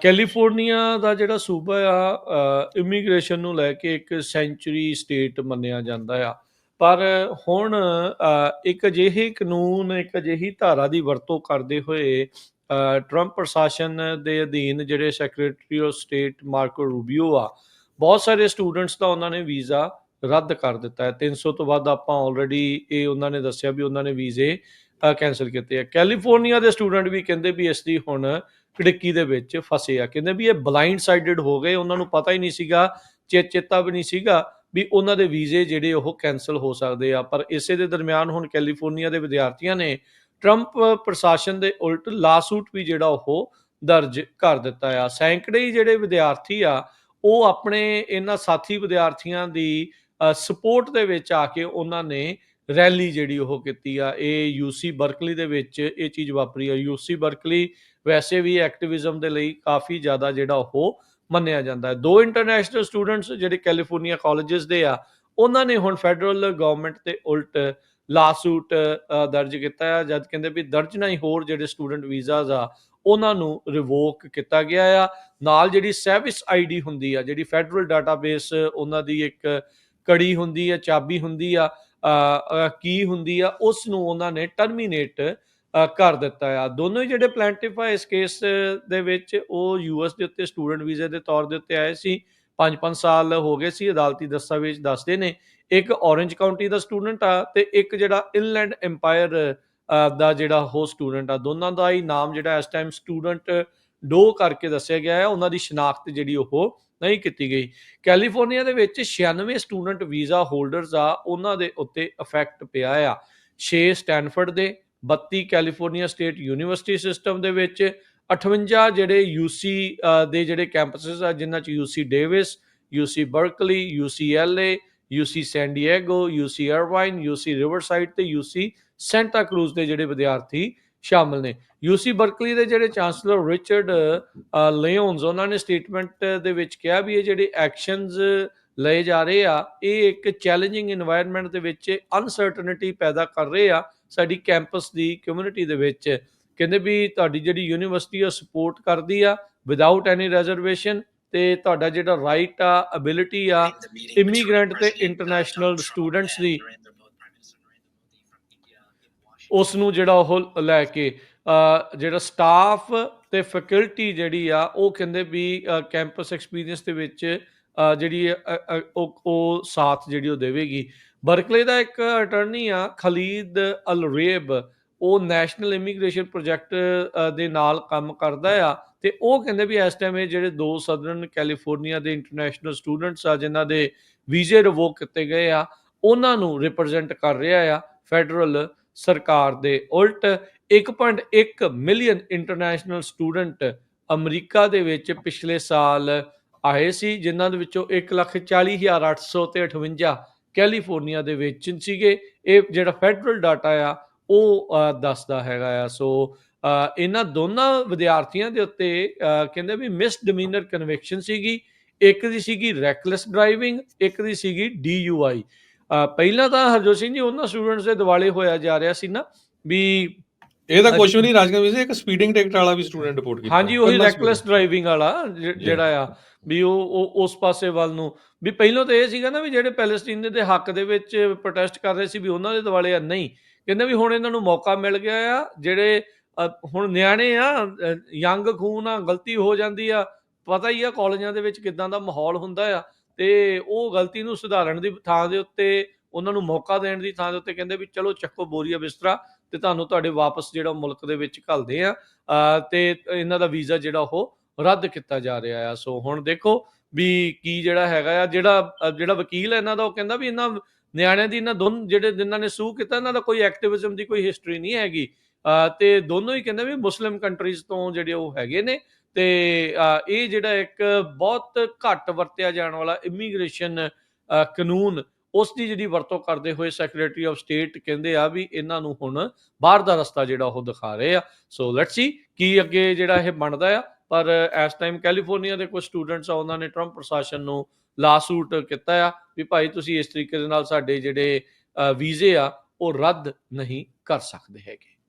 California ਦਾ ਜਿਹੜਾ ਸੂਬਾ ਆ ਇਮੀਗ੍ਰੇਸ਼ਨ ਨੂੰ ਲੈ ਕੇ ਇੱਕ ਸੈਂਚੁਰੀ ਸਟੇਟ ਮੰਨਿਆ ਜਾਂਦਾ ਆ। ਪਰ ਹੁਣ ਇੱਕ ਅਜਿਹੇ ਕਾਨੂੰਨ, ਇੱਕ ਅਜਿਹੀ ਧਾਰਾ ਦੀ ਵਰਤੋਂ ਕਰਦੇ ਹੋਏ ਟਰੰਪ ਪ੍ਰਸ਼ਾਸਨ ਦੇ ਅਧੀਨ ਜਿਹੜੇ secretary of state Marco Rubio ਆ, ਬਹੁਤ ਸਾਰੇ ਸਟੂਡੈਂਟਸ ਦਾ ਉਹਨਾਂ ਨੇ ਵੀਜ਼ਾ ਰੱਦ ਕਰ ਦਿੱਤਾ ਹੈ। 300 ਤੋਂ ਵੱਧ ਆਪਾਂ ਆਲਰੇਡੀ ਇਹ ਉਹਨਾਂ ਨੇ ਦੱਸਿਆ ਵੀ ਉਹਨਾਂ ਨੇ ਵੀਜ਼ੇ ਕੈਨਸਲ ਕੀਤੇ ਆ। ਕੈਲੀਫੋਰਨੀਆ ਦੇ ਸਟੂਡੈਂਟ ਵੀ ਕਹਿੰਦੇ ਵੀ ਇਸ ਦੀ ਹੁਣ ਖਿੜਕੀ ਦੇ ਵਿੱਚ ਫਸੇ ਆ। ਕਹਿੰਦੇ ਵੀ ਇਹ ਬਲਾਈਂਡ ਸਾਈਡਡ ਹੋ ਗਏ, ਉਹਨਾਂ ਨੂੰ ਪਤਾ ਹੀ ਨਹੀਂ ਸੀਗਾ, ਚੇ, ਚੇਤਾ ਵੀ ਨਹੀਂ ਸੀਗਾ ਵੀ ਉਹਨਾਂ ਦੇ ਵੀਜ਼ੇ ਜਿਹੜੇ ਉਹ ਕੈਨਸਲ ਹੋ ਸਕਦੇ ਆ। ਪਰ ਇਸੇ ਦੇ ਦਰਮਿਆਨ ਹੁਣ ਕੈਲੀਫੋਰਨੀਆ ਦੇ ਵਿਦਿਆਰਥੀਆਂ ਨੇ ਟਰੰਪ ਪ੍ਰਸ਼ਾਸਨ ਦੇ ਉਲਟ ਲਾਸੂਟ ਵੀ ਜਿਹੜਾ ਉਹ ਦਰਜ ਕਰ ਦਿੱਤਾ ਆ। ਸੈਂਕੜੇ ਜਿਹੜੇ ਵਿਦਿਆਰਥੀ ਆ, ਉਹ ਆਪਣੇ ਇਹਨਾਂ ਸਾਥੀ ਵਿਦਿਆਰਥੀਆਂ ਦੀ ਸਪੋਰਟ ਦੇ ਵਿੱਚ ਆ ਕੇ ਉਹਨਾਂ ਨੇ ਰੈਲੀ ਜਿਹੜੀ ਉਹ ਕੀਤੀ ਆ, ਇਹ ਯੂਸੀ ਬਰਕਲੀ ਦੇ ਵਿੱਚ ਇਹ ਚੀਜ਼ ਵਾਪਰੀ ਆ। ਯੂਸੀ ਬਰਕਲੀ ਵੈਸੇ ਵੀ ਐਕਟਿਵਿਜ਼ਮ ਦੇ ਲਈ ਕਾਫੀ ਜ਼ਿਆਦਾ ਜਿਹੜਾ ਉਹ ਮੰਨਿਆ ਜਾਂਦਾ ਹੈ। ਦੋ ਇੰਟਰਨੈਸ਼ਨਲ ਸਟੂਡੈਂਟਸ ਜਿਹੜੇ ਕੈਲੀਫੋਰਨੀਆ ਕਾਲਜਸ ਦੇ ਆ, ਉਹਨਾਂ ਨੇ ਹੁਣ ਫੈਡਰਲ ਗਵਰਨਮੈਂਟ ਤੇ ਉਲਟ ਲਾਸੂਟ ਦਰਜ ਕੀਤਾ ਹੈ ਜਦ ਕਹਿੰਦੇ ਵੀ ਦਰਜਨਾਂ ਹੀ ਹੋਰ ਜਿਹੜੇ ਸਟੂਡੈਂਟ ਵੀਜ਼ਾਸ ਆ, ਉਹਨਾਂ ਨੂੰ ਰਿਵੋਕ ਕੀਤਾ ਗਿਆ ਆ। ਨਾਲ ਜਿਹੜੀ ਸਰਵਿਸ ਆਈਡੀ ਹੁੰਦੀ ਆ, ਜਿਹੜੀ ਫੈਡਰਲ ਡਾਟਾਬੇਸ ਉਹਨਾਂ ਦੀ ਇੱਕ ਕੜੀ ਹੁੰਦੀ ਆ, ਚਾਬੀ ਹੁੰਦੀ ਆ ਕੀ ਹੁੰਦੀ ਆ ਉਸ ਨੂੰ ਉਹਨਾਂ ਨੇ ਟਰਮੀਨੇਟ ਕਰ ਦਿੱਤਾ ਆ। ਦੋਨੋਂ ਹੀ ਜਿਹੜੇ ਪਲੈਂਟਿਫ ਆ, ਇਸ ਕੇਸ ਦੇ ਵਿੱਚ ਉਹ ਯੂਐਸ ਦੇ ਉੱਤੇ ਸਟੂਡੈਂਟ ਵੀਜ਼ੇ ਦੇ ਤੌਰ ਦੇ ਉੱਤੇ ਆਏ ਸੀ। 5-5 ਸਾਲ ਹੋ ਗਏ ਸੀ, ਅਦਾਲਤੀ ਦਸਤਾਵੇਜ਼ ਦੱਸਦੇ ਨੇ। ਇੱਕ ਔਰੰਜ ਕਾਉਂਟੀ ਦਾ ਸਟੂਡੈਂਟ ਆ ਤੇ ਇੱਕ ਜਿਹੜਾ ਇਨਲੈਂਡ ਐਮਪਾਇਰ ਦਾ ਜਿਹੜਾ ਉਹ ਸਟੂਡੈਂਟ ਆ। ਦੋਨਾਂ ਦਾ ਹੀ ਨਾਮ ਜਿਹੜਾ ਇਸ ਟਾਈਮ ਸਟੂਡੈਂਟ ਡੋ ਕਰਕੇ ਦੱਸਿਆ ਗਿਆ ਹੈ, ਉਹਨਾਂ ਦੀ ਸ਼ਨਾਖਤ ਜਿਹੜੀ ਉਹ ਨਹੀਂ ਕੀਤੀ ਗਈ। ਕੈਲੀਫੋਰਨੀਆ ਦੇ ਵਿੱਚ 96 ਸਟੂਡੈਂਟ ਵੀਜ਼ਾ ਹੋਲਡਰਸ ਆ, ਉਹਨਾਂ ਦੇ ਉੱਤੇ ਇਫੈਕਟ ਪਿਆ ਆ। 6 ਸਟੈਨਫੋਰਡ ਦੇ 32 ਕੈਲੀਫੋਰਨੀਆ ਸਟੇਟ ਯੂਨੀਵਰਸਿਟੀ ਸਿਸਟਮ ਦੇ ਵਿੱਚ 58 ਜਿਹੜੇ ਯੂਸੀ ਦੇ ਜਿਹੜੇ ਕੈਂਪਸਸ ਆ, ਜਿਨ੍ਹਾਂ ਚ UC Davis UC Berkeley UCLA UC San Diego UC Irvine UC Riverside ਤੇ ਯੂਸੀ ਸੈਂਟਾ ਕਰੂਜ਼ ਦੇ ਜਿਹੜੇ ਵਿਦਿਆਰਥੀ ਸ਼ਾਮਲ ਨੇ। ਯੂਸੀ ਬਰਕਲੀ ਦੇ ਜਿਹੜੇ ਚਾਂਸਲਰ ਰਿਚਰਡ ਲਿਓਨਸ ਉਹਨਾਂ ਨੇ ਸਟੇਟਮੈਂਟ ਦੇ ਵਿੱਚ ਕਿਹਾ ਵੀ ਇਹ ਜਿਹੜੇ ਐਕਸ਼ਨਸ ਲਏ ਜਾ ਰਹੇ ਆ ਇਹ ਇੱਕ ਚੈਲੰਜਿੰਗ এনवायरमेंट ਦੇ ਵਿੱਚ ਅਨਸਰਟਨਿਟੀ ਪੈਦਾ ਕਰ ਰਹੇ ਆ ਸਾਡੀ ਕੈਂਪਸ ਦੀ ਕਮਿਊਨਿਟੀ ਦੇ ਵਿੱਚ। ਕਹਿੰਦੇ ਵੀ ਤੁਹਾਡੀ ਜਿਹੜੀ ਯੂਨੀਵਰਸਿਟੀ ਆ ਸਪੋਰਟ ਕਰਦੀ ਆ ਵਿਦਆਊਟ ਐਨੀ ਰਿਜ਼ਰਵੇਸ਼ਨ ਤੇ ਤੁਹਾਡਾ ਜਿਹੜਾ ਰਾਈਟ ਆ ਅਬਿਲਿਟੀ ਆ ਇਮੀਗ੍ਰੈਂਟ ਤੇ ਇੰਟਰਨੈਸ਼ਨਲ ਸਟੂਡੈਂਟਸ ਦੀ। ਉਸ ਨੂੰ ਜਿਹੜਾ ਉਹ ਲੈ ਕੇ ਜਿਹੜਾ ਸਟਾਫ ਤੇ ਫੈਕਲਟੀ ਜਿਹੜੀ ਆ, ਉਹ ਕਹਿੰਦੇ ਵੀ ਕੈਂਪਸ ਐਕਸਪੀਰੀਅੰਸ ਦੇ ਵਿੱਚ ਜਿਹੜੀ ਉਹ ਉਹ ਸਾਥ ਜਿਹੜੀ ਉਹ ਦੇਵੇਗੀ। ਬਰਕਲੇ ਦਾ ਇੱਕ ਅਟਰਨੀ ਆ, ਖਲੀਦ ਅਲ ਰੇਬ ਉਹ ਨੈਸ਼ਨਲ ਇਮੀਗ੍ਰੇਸ਼ਨ ਪ੍ਰੋਜੈਕਟ ਦੇ ਨਾਲ ਕੰਮ ਕਰਦਾ ਆ ਤੇ ਉਹ ਕਹਿੰਦੇ ਵੀ ਇਸ ਟਾਈਮ ਇਹ ਜਿਹੜੇ ਦੋ ਸਦਰਨ ਕੈਲੀਫੋਰਨੀਆ ਦੇ ਇੰਟਰਨੈਸ਼ਨਲ ਸਟੂਡੈਂਟਸ ਆ, ਜਿਨ੍ਹਾਂ ਦੇ ਵੀਜ਼ੇ ਰਿਵੋਕ ਕੀਤੇ ਗਏ ਆ, ਉਹਨਾਂ ਨੂੰ ਰਿਪਰੈਜ਼ੈਂਟ ਕਰ ਰਿਹਾ ਆ ਫੈਡਰਲ ਸਰਕਾਰ ਦੇ ਉਲਟ 1.1 ਮਿਲੀਅਨ ਇੰਟਰਨੈਸ਼ਨਲ ਸਟੂਡੈਂਟ ਅਮਰੀਕਾ ਦੇ ਵਿੱਚ ਪਿਛਲੇ ਸਾਲ ਆਏ ਸੀ, ਜਿਨ੍ਹਾਂ ਦੇ ਵਿੱਚੋਂ 140858 ਕੈਲੀਫੋਰਨੀਆ ਦੇ ਵਿੱਚ ਸੀਗੇ। ਇਹ ਜਿਹੜਾ ਫੈਡਰਲ ਡਾਟਾ ਆ, ਉਹ ਦੱਸਦਾ ਹੈਗਾ ਆ। ਸੋ ਇਹਨਾਂ ਦੋਨਾਂ ਵਿਦਿਆਰਥੀਆਂ ਦੇ ਉੱਤੇ ਕਹਿੰਦੇ ਵੀ ਮਿਸ ਡਿਮੀਨਰ ਕਨਵੈਕਸ਼ਨ ਸੀਗੀ। ਇੱਕ ਦੀ ਸੀਗੀ ਰੈਕਲੈਸ ਡਰਾਈਵਿੰਗ ਇੱਕ ਦੀ ਸੀਗੀ ਡੀਯੂਆਈ ਪਹਿਲਾਂ ਤਾਂ ਹਰਜੋਤ ਸਿੰਘ ਜੀ ਉਹਨਾਂ ਸਟੂਡੈਂਟਸ ਦੇ ਦਿਵਾਲੇ ਹੋਇਆ ਜਾ ਰਿਹਾ ਸੀ ਨਾ ਵੀ ਇਹ ਤਾਂ ਕੁਝ ਵੀ ਨਹੀਂ ਰਾਜਕਮਲ ਜੀ ਇੱਕ ਸਪੀਡਿੰਗ ਟਿਕਟ ਵਾਲਾ ਵੀ ਸਟੂਡੈਂਟ ਰਿਪੋਰਟ ਕੀਤਾ। ਹਾਂਜੀ ਉਹੀ ਰੈਕਲੈਸ ਡਰਾਈਵਿੰਗ ਵਾਲਾ ਜਿਹੜਾ ਆ ਵੀ ਉਹ ਉਸ ਪਾਸੇ ਵੱਲ ਨੂੰ। ਵੀ ਪਹਿਲਾਂ ਤਾਂ ਇਹ ਸੀਗਾ ਨਾ ਵੀ ਜਿਹੜੇ ਪੈਲੇਸਟੀਨ ਦੇ ਹੱਕ ਦੇ ਵਿੱਚ ਪ੍ਰੋਟੈਸਟ ਕਰ ਰਹੇ ਸੀ ਵੀ ਉਹਨਾਂ ਦੇ ਦਿਵਾਲੇ ਆ ਨਹੀਂ। ਕਹਿੰਦੇ ਵੀ ਹੁਣ ਇਹਨਾਂ ਨੂੰ ਮੌਕਾ ਮਿਲ ਗਿਆ ਆ ਜਿਹੜੇ ਹੁਣ ਨਿਆਣੇ ਆ ਯੰਗ ਖੂਨ ਆ ਗਲਤੀ ਹੋ ਜਾਂਦੀ ਆ ਪਤਾ ਹੀ ਆ ਕਾਲਜਾਂ ਦੇ ਵਿੱਚ ਕਿਦਾਂ ਦਾ ਮਾਹੌਲ ਹੁੰਦਾ ਆ। ਤੇ ਉਹ ਗਲਤੀ ਨੂੰ ਸੁਧਾਰਨ ਦੀ ਥਾਂ ਦੇ ਉੱਤੇ ਉਹਨਾਂ ਨੂੰ ਮੌਕਾ ਦੇਣ ਦੀ ਥਾਂ ਦੇ ਉੱਤੇ ਕਹਿੰਦੇ ਵੀ ਚਲੋ ਚੱਕੋ ਬੋਰੀਆ ਬਿਸਤਰਾ ਤੇ ਤੁਹਾਨੂੰ ਤੁਹਾਡੇ ਵਾਪਸ ਜਿਹੜਾ ਮੁਲਕ ਦੇ ਵਿੱਚ ਘੱਲਦੇ ਆ ਤੇ ਇਹਨਾਂ ਦਾ ਵੀਜ਼ਾ ਜਿਹੜਾ ਉਹ ਰੱਦ ਕੀਤਾ ਜਾ ਰਿਹਾ ਆ। ਸੋ ਹੁਣ ਦੇਖੋ ਵੀ ਕੀ ਜਿਹੜਾ ਹੈਗਾ ਆ, ਜਿਹੜਾ ਜਿਹੜਾ ਵਕੀਲ ਹੈ ਇਹਨਾਂ ਦਾ, ਉਹ ਕਹਿੰਦਾ ਵੀ ਇਹਨਾਂ ਨਿਆਣਿਆਂ ਦੀ ਇਹਨਾਂ ਦੋਨ ਜਿਹੜੇ ਜਿਨ੍ਹਾਂ ਨੇ ਸੂ ਕੀਤਾ, ਇਹਨਾਂ ਦਾ ਕੋਈ ਐਕਟਿਵਿਜ਼ਮ ਦੀ ਕੋਈ ਹਿਸਟਰੀ ਨਹੀਂ ਹੈਗੀ। ਤੇ ਦੋਨੋਂ ਹੀ ਕਹਿੰਦੇ ਵੀ ਮੁਸਲਿਮ ਕੰਟਰੀਜ਼ ਤੋਂ ਜਿਹੜੇ ਉਹ ਹੈਗੇ ਨੇ ਤੇ ਇਹ ਜਿਹੜਾ ਇੱਕ ਬਹੁਤ ਘੱਟ ਵਰਤਿਆ ਜਾਣ ਵਾਲਾ ਇਮੀਗ੍ਰੇਸ਼ਨ ਕਾਨੂੰਨ ਉਸ ਦੀ ਜਿਹੜੀ ਵਰਤੋਂ ਕਰਦੇ ਹੋਏ ਸੈਕਟਰੀ ਆਫ ਸਟੇਟ ਕਹਿੰਦੇ ਆ ਵੀ ਇਹਨਾਂ ਨੂੰ ਹੁਣ ਬਾਹਰ ਦਾ ਰਸਤਾ ਜਿਹੜਾ ਉਹ ਦਿਖਾ ਰਹੇ ਆ। ਸੋ ਲੈਟਸ ਸੀ ਕੀ ਅੱਗੇ ਜਿਹੜਾ ਇਹ ਬਣਦਾ ਆ। ਪਰ ਇਸ ਟਾਈਮ ਕੈਲੀਫੋਰਨੀਆ ਦੇ ਕੁਝ ਸਟੂਡੈਂਟਸ ਆ, ਉਹਨਾਂ ਨੇ ਟਰੰਪ ਪ੍ਰਸ਼ਾਸਨ ਨੂੰ ਲਾਸੂਟ ਕੀਤਾ ਆ ਵੀ ਭਾਈ ਤੁਸੀਂ ਇਸ ਤਰੀਕੇ ਦੇ ਨਾਲ ਸਾਡੇ ਜਿਹੜੇ ਵੀਜ਼ੇ ਆ, ਉਹ ਰੱਦ ਨਹੀਂ ਕਰ ਸਕਦੇ ਹੈਗੇ।